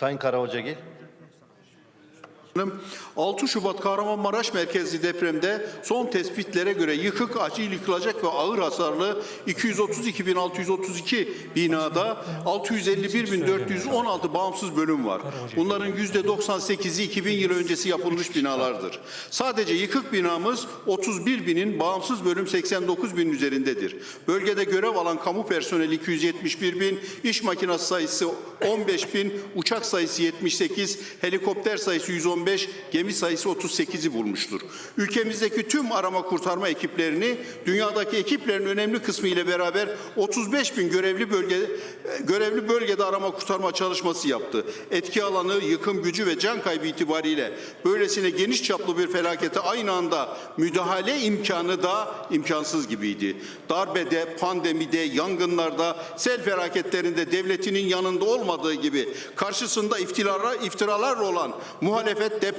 Sayın Karahocagil. 6 Şubat Kahramanmaraş merkezli depremde son tespitlere göre yıkık, acil yıkılacak ve ağır hasarlı 232.632 binada 651.416 bağımsız bölüm var. Bunların %98'i 2000 yıl öncesi yapılmış binalardır. Sadece yıkık binamız 31 binin, bağımsız bölüm 89 bin üzerindedir. Bölgede görev alan kamu personeli 271 bin, iş makinesi sayısı 15 bin, uçak sayısı 78, helikopter sayısı 115, gemi sayısı 38'i bulmuştur. Ülkemizdeki tüm arama kurtarma ekiplerini dünyadaki ekiplerin önemli kısmı ile beraber 35 bin görevli bölge görevli bölgede arama kurtarma çalışması yaptı. Etki alanı, yıkım gücü ve can kaybı itibariyle böylesine geniş çaplı bir felakete aynı anda müdahale imkanı da imkansız gibiydi. Darbede, pandemide, yangınlarda, sel felaketlerinde devletinin yanında olmadığı gibi karşısında iftiralar, iftiralar olan muhalefet tep